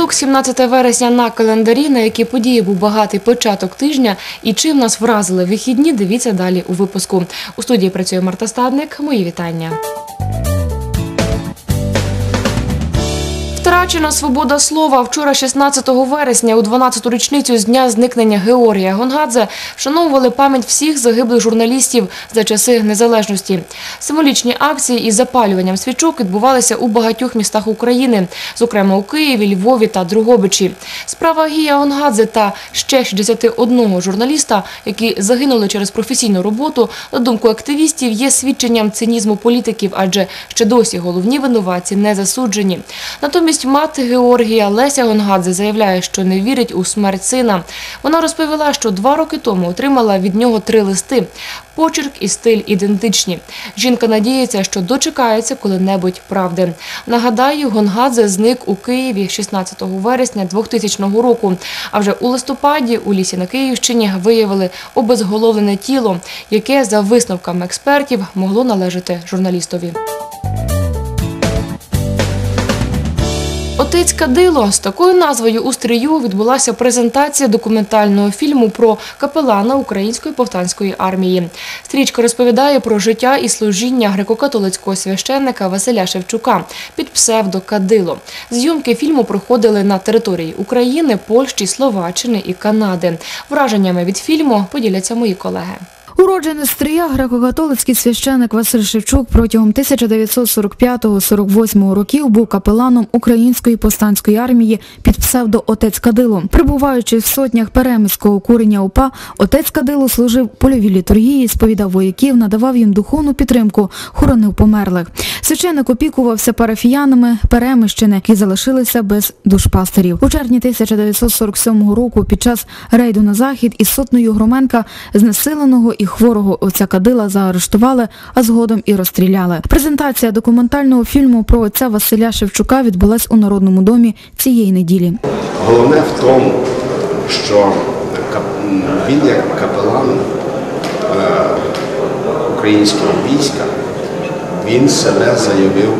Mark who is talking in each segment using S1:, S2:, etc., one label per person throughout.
S1: Понеділок, 17 вересня на календарі, на які події був багатий початок тижня і чим нас вразили вихідні, дивіться далі у випуску. У студії працює Марта Стадник. Мої вітання. Втрачена свобода слова. Вчора, 16 вересня, у 12-ту річницю з дня зникнення Георгія Гонгадзе, вшановували пам'ять всіх загиблих журналістів за часи незалежності. Символічні акції із запалюванням свічок відбувалися у багатьох містах України, зокрема у Києві, Львові та Другобичі. Справа Гія Гонгадзе та ще 61 журналіста, які загинули через професійну роботу, на думку активістів, є свідченням цинізму політиків, адже ще досі головні винуватці не засуджені. Натомість мати Георгія Леся Гонгадзе заявляє, що не вірить у смерть сина. Вона розповіла, що два роки тому отримала від нього три листи. Почерк і стиль ідентичні. Жінка надіється, що дочекається коли-небудь правди. Нагадаю, Гонгадзе зник у Києві 16 вересня 2000 року. А вже у листопаді у лісі на Київщині виявили обезголовлене тіло, яке за висновками експертів могло належати журналістові. Отець Кадило з такою назвою у стрію відбулася презентація документального фільму про капелана Української повстанської армії. Стрічка розповідає про життя і служіння греко-католицького священника Василя Шевчука під псевдо Кадило. Зйомки фільму проходили на території України, Польщі, Словаччини і Канади. Враженнями від фільму поділяться мої колеги.
S2: Уродженець Стрия греко-католицький священик Василь Шевчук протягом 1945-48 років був капеланом Української повстанської армії під псевдо Отець Кадило. Прибуваючи в сотнях перемиського курення УПА, отець Кадило служив польовій літургії, сповідав вояків, надавав їм духовну підтримку, хоронив померлих. Священик опікувався парафіянами Перемищини, які залишилися без душпастерів. У червні 1947 року під час рейду на захід із сотнею Громенка знесиленого і хворого отця Кадила заарештували, а згодом і розстріляли. Презентація документального фільму про отця Василя Шевчука відбулась у Народному домі цієї неділі.
S3: Головне в тому, що він як капелан е, українського війська, він себе заявив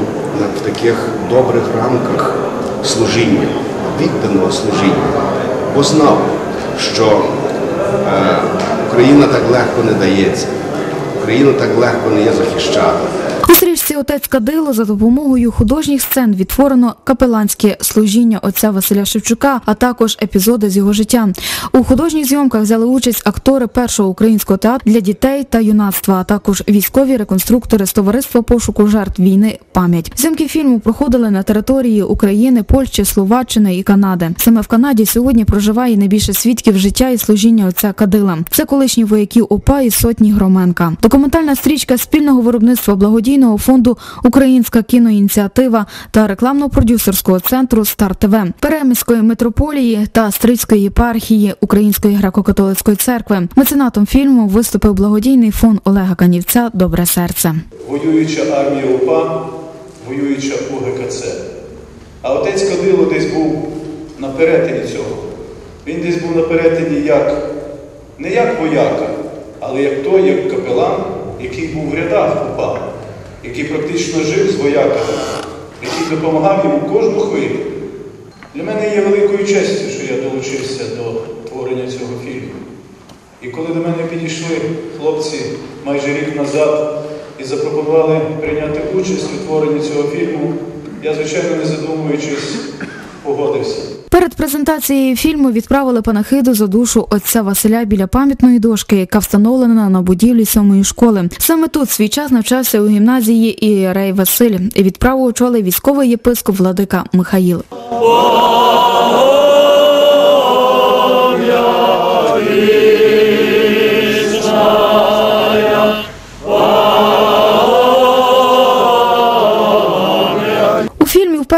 S3: в таких добрих рамках служіння, відданого служіння, бо знав, що е, Україна так легко не дається, Україну так легко не є захищати.
S2: У отець Кадило за допомогою художніх сцен відтворено капеланське служіння отця Василя Шевчука, а також епізоди з його життя. У художніх зйомках взяли участь актори першого українського театру для дітей та юнацтва, а також військові реконструктори з товариства пошуку жертв війни пам'ять. Зйомки фільму проходили на території України, Польщі, Словаччини і Канади. Саме в Канаді сьогодні проживає найбільше свідків життя і служіння отця Кадила. Це колишні вояки ОПА і сотні Громенка. Документальна стрічка спільного виробництва благодійного фонду Українська кіноініціатива та рекламно-продюсерського центру Стар ТВ Переміської митрополії та Стрийської єпархії Української греко-католицької церкви. Меценатом фільму виступив благодійний фонд Олега Канівця Добре серце.
S4: воююча армія УПА, воююча УГКЦ. А отець Кадило десь був на перетині цього. Він десь був на перетині як, не як вояка, але як той, як капелан, який був в рядах УПА, який практично жив з вояками, який допомагав йому кожну хвилю. Для мене є великою честю, що я долучився до творення цього фільму. І коли до мене підійшли хлопці майже рік назад і запропонували прийняти участь у творенні цього фільму, я, звичайно, не задумуючись, погодився.
S2: Перед презентацією фільму відправили панахиду за душу отця Василя біля пам'ятної дошки, яка встановлена на будівлі сьомої школи. Саме тут свій час навчався у гімназії і Рей Василь. Відправу очолив військовий єпископ владика Михаїл.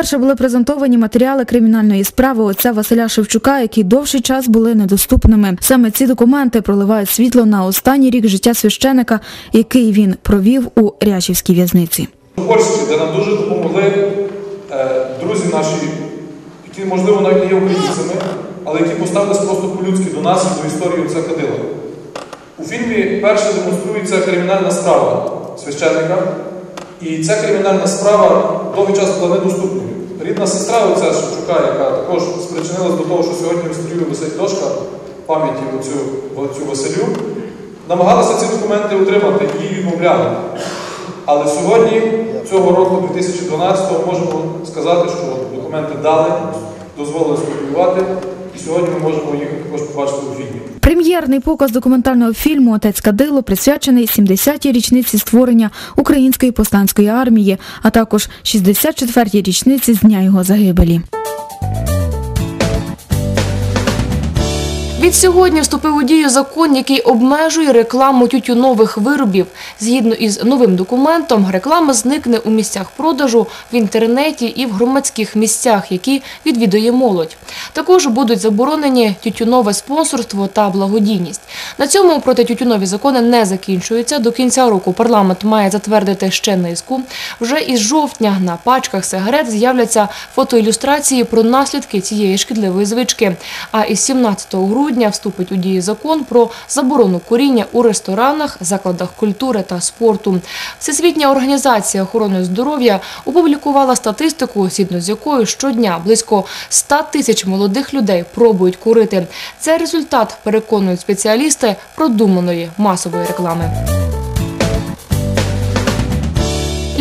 S2: Вперше були презентовані матеріали кримінальної справи отця Василя Шевчука, які довший час були недоступними. Саме ці документи проливають світло на останній рік життя священика, який він провів у Рячівській в'язниці.
S5: В Польщі, де нам дуже допомогли е, друзі наші, які, можливо, навіть не є українцями, але які поставились просто по-людськи до нас і до історії отця Кадила. У фільмі перше демонструється кримінальна справа священника, і ця кримінальна справа довгий час була недоступною рідна сестра оця Шевчука, яка також спричинилась до того, що сьогодні в стрію висить дошка пам'яті оцю, Василю, намагалася ці документи отримати і відмовляли. Але сьогодні, цього року, 2012-го, можемо сказати, що документи дали, дозволили скопіювати, сьогодні ми можемо їх також побачити у фільмі.
S2: Прем'єрний показ документального фільму Отець Кадило присвячений 70-й річниці створення Української повстанської армії, а також 64-й річниці з дня його загибелі.
S1: Від сьогодні вступив у дію закон, який обмежує рекламу тютюнових виробів. Згідно із новим документом, реклама зникне у місцях продажу, в інтернеті і в громадських місцях, які відвідує молодь. Також будуть заборонені тютюнове спонсорство та благодійність. На цьому протитютюнові закони не закінчуються. До кінця року парламент має затвердити ще низку. Вже із жовтня на пачках сигарет з'являться фотоілюстрації про наслідки цієї шкідливої звички. А із 17 грудня вступить у дії закон про заборону куріння у ресторанах, закладах культури та спорту. Всесвітня організація охорони здоров'я опублікувала статистику, згідно з якою щодня близько 100 тисяч молодих людей пробують курити. Це результат, переконують спеціалісти, продуманої масової реклами.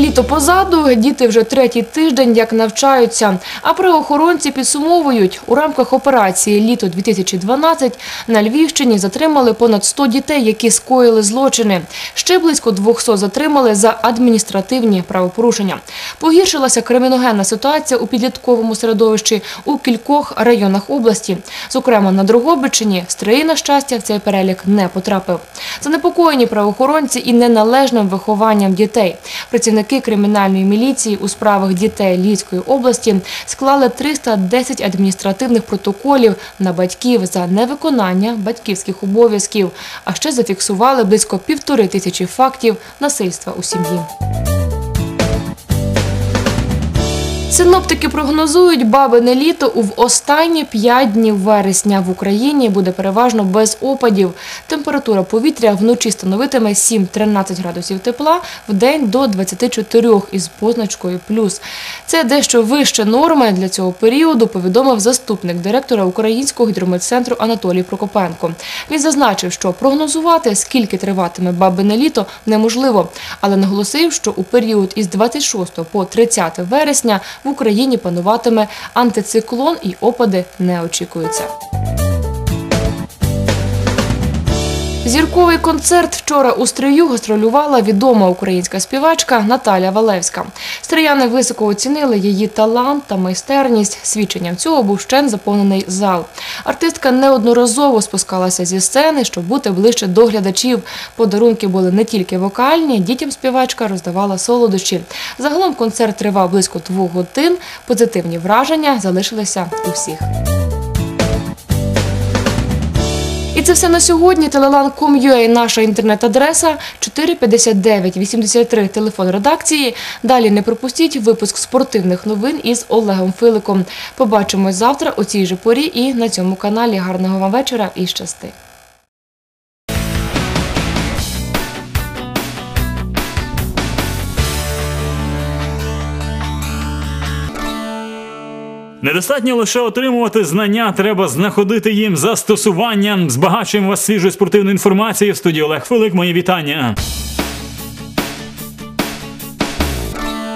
S1: Літо позаду, діти вже третій тиждень як навчаються. А правоохоронці підсумовують, у рамках операції «Літо 2012» на Львівщині затримали понад 100 дітей, які скоїли злочини. Ще близько 200 затримали за адміністративні правопорушення. Погіршилася криміногенна ситуація у підлітковому середовищі у кількох районах області. Зокрема, на Дрогобичині Стрий, на щастя, в цей перелік не потрапив. Занепокоєні правоохоронці і неналежним вихованням дітей. Працівники кримінальної міліції у справах дітей Львівської області склали 310 адміністративних протоколів на батьків за невиконання батьківських обов'язків, а ще зафіксували близько півтори тисячі фактів насильства у сім'ї. Синоптики прогнозують бабине літо в останні 5 днів вересня в Україні буде переважно без опадів. Температура повітря вночі становитиме 7-13 градусів тепла, в день до 24 із позначкою плюс. Це дещо вище норми для цього періоду, повідомив заступник директора Українського гідрометцентру Анатолій Прокопенко. Він зазначив, що прогнозувати, скільки триватиме бабине літо, неможливо, але наголосив, що у період із 26 по 30 вересня в Україні пануватиме антициклон і опади не очікуються. Зірковий концерт вчора у Стрию гастролювала відома українська співачка Наталя Валевська. Стрияни високо оцінили її талант та майстерність. Свідченням цього був щен заповнений зал. Артистка неодноразово спускалася зі сцени, щоб бути ближче до глядачів. Подарунки були не тільки вокальні, дітям співачка роздавала солодощі. Загалом концерт тривав близько двох годин. Позитивні враження залишилися у всіх. І це все на сьогодні. Телелан.com.ua – наша інтернет-адреса 459 83 телефон редакції. Далі не пропустіть випуск спортивних новин із Олегом Филиком. Побачимось завтра у цій же порі і на цьому каналі. Гарного вам вечора і щасти.
S6: Недостатньо лише отримувати знання, треба знаходити їм застосування. Збагачуємо вас свіжою спортивною інформацією. В студії Олег Филик. Мої вітання.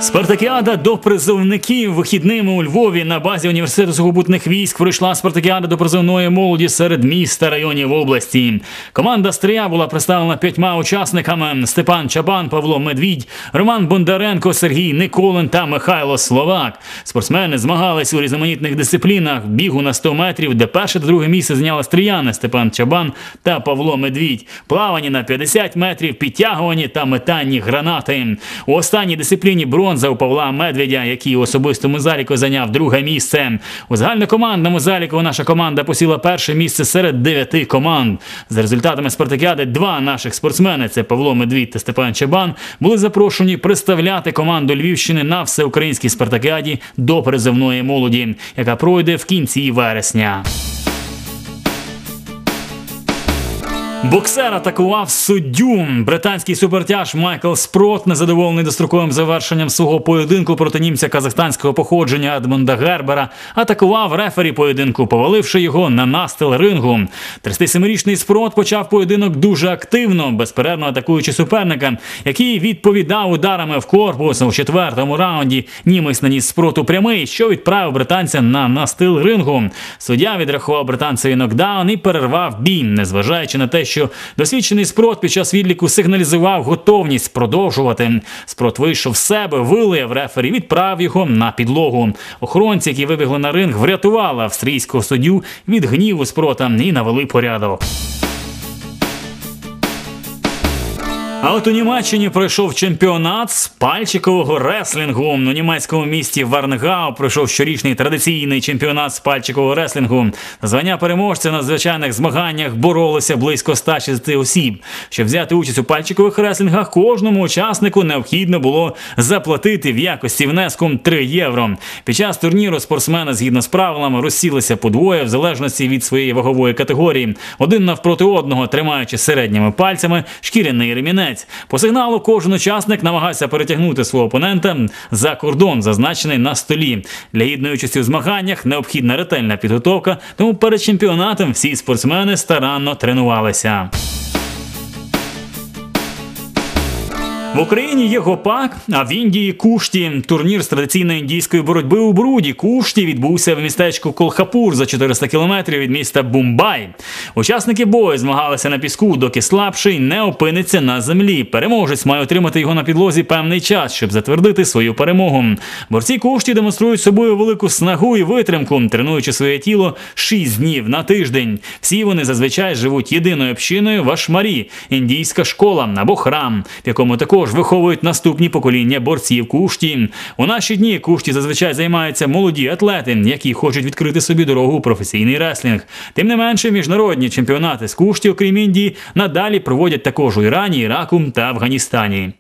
S6: Спартакіада до призовників вихідними у Львові на базі університету сухопутних військ пройшла спартакіада до призовної молоді серед міст та районів області. Команда Стрия була представлена п'ятьма учасниками: Степан Чабан, Павло Медвідь, Роман Бондаренко, Сергій Николин та Михайло Словак. Спортсмени змагались у різноманітних дисциплінах бігу на 100 метрів, де перше та друге місце зайняли стріяни Степан Чабан та Павло Медвідь. Плавані на 50 метрів, підтягувані та метанні гранати. У останній дисципліні бронза у Павла Медведя, який у особистому заліку зайняв друге місце. У загальнокомандному заліку наша команда посіла перше місце серед дев'яти команд. За результатами спартакіади два наших спортсмени це Павло Медвідь та Степан Чабан, були запрошені представляти команду Львівщини на всеукраїнській спартакіаді до призовної молоді, яка пройде в кінці вересня. Боксер атакував суддю. Британський супертяж Майкл Спрот, незадоволений достроковим завершенням свого поєдинку проти німця казахстанського походження Едмунда Гербера, атакував рефері поєдинку, поваливши його на настил рингу. 37-річний Спрот почав поєдинок дуже активно, безперервно атакуючи суперника, який відповідав ударами в корпус у четвертому раунді. Німець наніс спроту прямий, що відправив британця на настил рингу. Суддя відрахував британцеві нокдаун і перервав бій, незважаючи на те, що досвідчений спрот під час відліку сигналізував готовність продовжувати. Спрот вийшов в себе, вилив рефері, відправ його на підлогу. Охоронці, які вибігли на ринг, врятували австрійського суддю від гніву спрота і навели порядок. А от у Німеччині пройшов чемпіонат з пальчикового реслінгу. У німецькому місті Варнгау пройшов щорічний традиційний чемпіонат з пальчикового реслінгу. Звання переможця на звичайних змаганнях боролося близько 160 осіб. Щоб взяти участь у пальчикових реслінгах, кожному учаснику необхідно було заплатити в якості внеску 3 євро. Під час турніру спортсмени згідно з правилами розсілися подвоє в залежності від своєї вагової категорії. Один навпроти одного, тримаючи середніми пальцями шкіряний ремінець. По сигналу кожен учасник намагався перетягнути свого опонента за кордон, зазначений на столі. Для гідної участі у змаганнях необхідна ретельна підготовка, тому перед чемпіонатом всі спортсмени старанно тренувалися. В Україні є гопак, а в Індії кушті. Турнір з традиційної індійської боротьби у бруді. Кушті відбувся в містечку Колхапур за 400 кілометрів від міста Бумбай. Учасники бою змагалися на піску, доки слабший не опиниться на землі. Переможець має отримати його на підлозі певний час, щоб затвердити свою перемогу. Борці кушті демонструють собою велику снагу і витримку, тренуючи своє тіло 6 днів на тиждень. Всі вони зазвичай живуть єдиною общиною в Ашмарі, індійська школа або храм, в якому також виховують наступні покоління борців кушті. У наші дні кушті зазвичай займаються молоді атлети, які хочуть відкрити собі дорогу у професійний реслінг. Тим не менше, міжнародні чемпіонати з кушті, окрім Індії, надалі проводять також у Ірані, Іраку та Афганістані.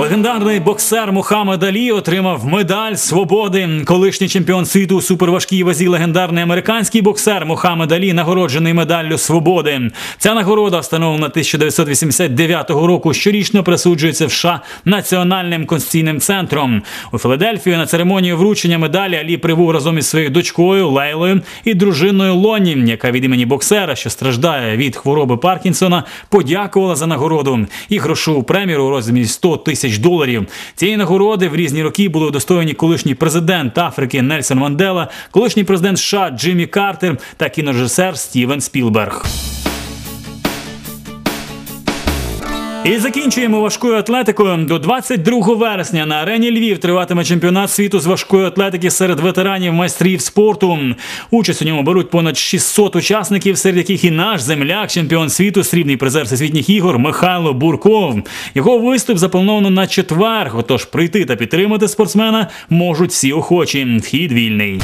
S6: Легендарний боксер Мухаммед Алі отримав медаль свободи. Колишній чемпіон світу у суперважкій вазі легендарний американський боксер Мухаммед Алі нагороджений медаллю свободи. Ця нагорода, встановлена 1989 року, щорічно присуджується в США Національним конституційним центром. У Філадельфії на церемонію вручення медалі Алі прибув разом із своєю дочкою Лейлою і дружиною Лоні, яка від імені боксера, що страждає від хвороби Паркінсона, подякувала за нагороду і грошову премію у розмірі 100 тисяч доларів. Цієї нагороди в різні роки були удостоєні колишній президент Африки Нельсон Мандела, колишній президент США Джиммі Картер та кінорежисер Стівен Спілберг. І закінчуємо важкою атлетикою. До 22 вересня на арені Львів триватиме чемпіонат світу з важкої атлетики серед ветеранів майстрів спорту. Участь у ньому беруть понад 600 учасників, серед яких і наш земляк, чемпіон світу, срібний призер всесвітніх ігор Михайло Бурков. Його виступ заплановано на четвер. Отож прийти та підтримати спортсмена можуть всі охочі. Вхід вільний.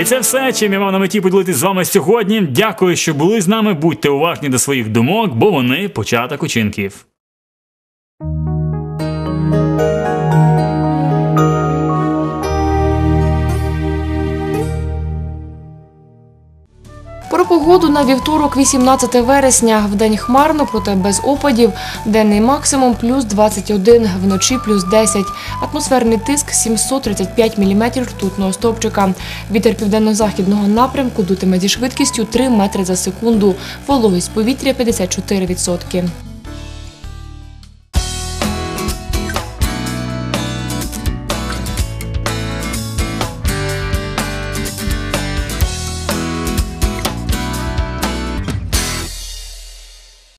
S6: І це все, чим я мав на меті поділитися з вами сьогодні. Дякую, що були з нами. Будьте уважні до своїх думок, бо вони початок учинків.
S1: Погоду на вівторок, 18 вересня. В день хмарно, проте без опадів. Денний максимум плюс 21, вночі плюс 10. Атмосферний тиск 735 мм ртутного стовпчика. Вітер південно-західного напрямку дутиме зі швидкістю 3 метри за секунду. Вологість повітря 54%.